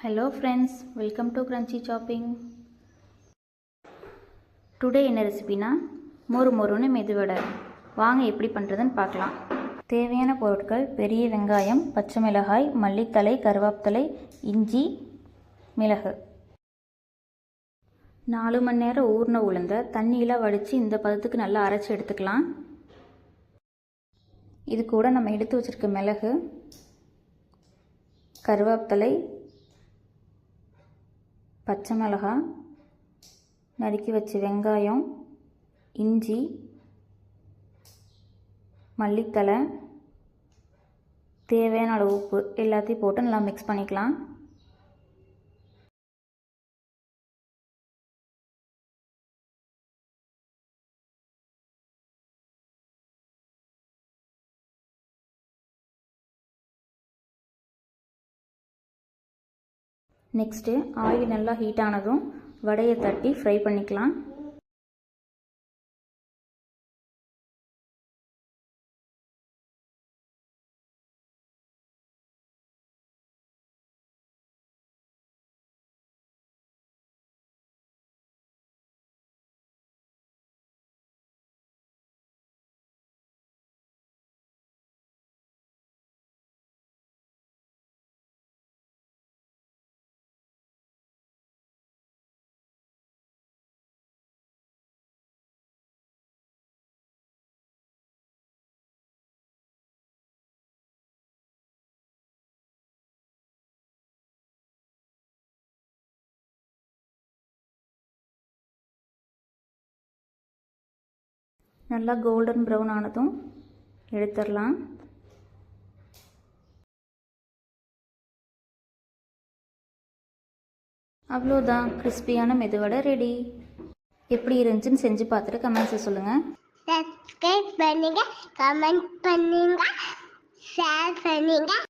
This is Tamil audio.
Hello friends welcome to crunchy shopping today என்ன ரெசிபினா மொறு மொறுன்னு மெதுவடை வாங்க எப்படி பண்ணுறதுன்னு பார்க்கலாம். தேவையான பொருட்கள் பெரிய வெங்காயம் பச்சை மிளகாய் மல்லித்தழை கருவேப்பிலை இஞ்சி மிளகு. நாலு மணி நேரம் ஊறின உளுந்த தண்ணியில் வடித்து இந்த பதத்துக்கு நல்லா அரைச்சி எடுத்துக்கலாம். இது கூட நம்ம எடுத்து வச்சுருக்க மிளகு கருவேப்பிலை பச்சை மிளகாய் நறுக்கி வச்ச வெங்காயம் இஞ்சி மல்லித்தலை தேவையான அளவு உப்பு எல்லாத்தையும் போட்டு நல்லா மிக்ஸ் பண்ணிக்கலாம். நெக்ஸ்ட்டு ஆயில் நல்லா ஹீட் ஆனதும் வடையை தட்டி ஃப்ரை பண்ணிக்கலாம். நல்லா கோல்டன் ப்ரௌன் ஆனதும் எடுத்துடலாம். அவ்வளோதான் கிறிஸ்பியான மெதுவடை ரெடி எப்படி இருந்துச்சுன்னு செஞ்சு பார்த்துட்டு கமெண்ட்ஸை சொல்லுங்கள் சப்ஸ்கிரைப் பண்ணுங்கள் கமெண்ட் பண்ணுங்கள் ஷேர் பண்ணுங்கள்